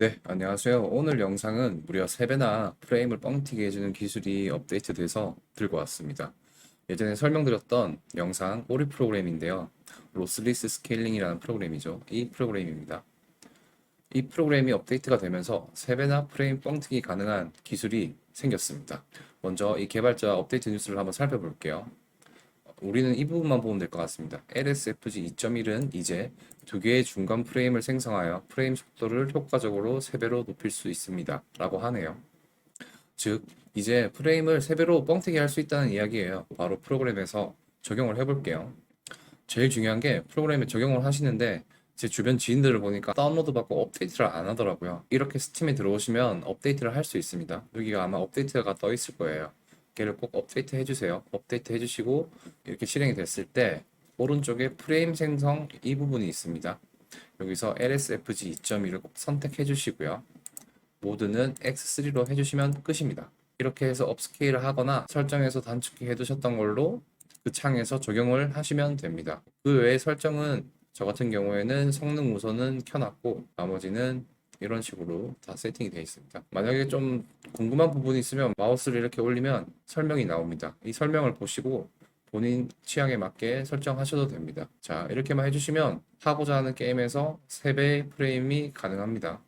네, 안녕하세요. 오늘 영상은 무려 3배나 프레임을 뻥튀기 해주는 기술이 업데이트돼서 들고 왔습니다. 예전에 설명드렸던 영상 오리 프로그램인데요. 로스리스 스케일링이라는 프로그램이죠. 이 프로그램입니다. 이 프로그램이 업데이트가 되면서 3배나 프레임 뻥튀기 가능한 기술이 생겼습니다. 먼저 이 개발자 업데이트 뉴스를 한번 살펴볼게요. 우리는 이 부분만 보면 될 것 같습니다. LSFG 2.1은 이제 두 개의 중간 프레임을 생성하여 프레임 속도를 효과적으로 3배로 높일 수 있습니다. 라고 하네요. 즉, 이제 프레임을 3배로 뻥튀기 할 수 있다는 이야기예요. 바로 프로그램에서 적용을 해볼게요. 제일 중요한 게 프로그램에 적용을 하시는데 제 주변 지인들을 보니까 다운로드 받고 업데이트를 안 하더라고요. 이렇게 스팀에 들어오시면 업데이트를 할 수 있습니다. 여기가 아마 업데이트가 떠 있을 거예요. 걔를 꼭 업데이트 해주세요. 업데이트 해주시고 이렇게 실행이 됐을 때 오른쪽에 프레임 생성 이 부분이 있습니다. 여기서 LSFG 2.1을 꼭 선택해 주시고요. 모드는 X3로 해주시면 끝입니다. 이렇게 해서 업스케일을 하거나 설정해서 단축키 해두셨던 걸로 그 창에서 적용을 하시면 됩니다. 그 외에 설정은 저 같은 경우에는 성능 우선은 켜놨고 나머지는 이런 식으로 다 세팅이 되어 있습니다. 만약에 좀 궁금한 부분이 있으면 마우스를 이렇게 올리면 설명이 나옵니다. 이 설명을 보시고 본인 취향에 맞게 설정하셔도 됩니다. 자, 이렇게만 해주시면 하고자 하는 게임에서 3배 프레임이 가능합니다.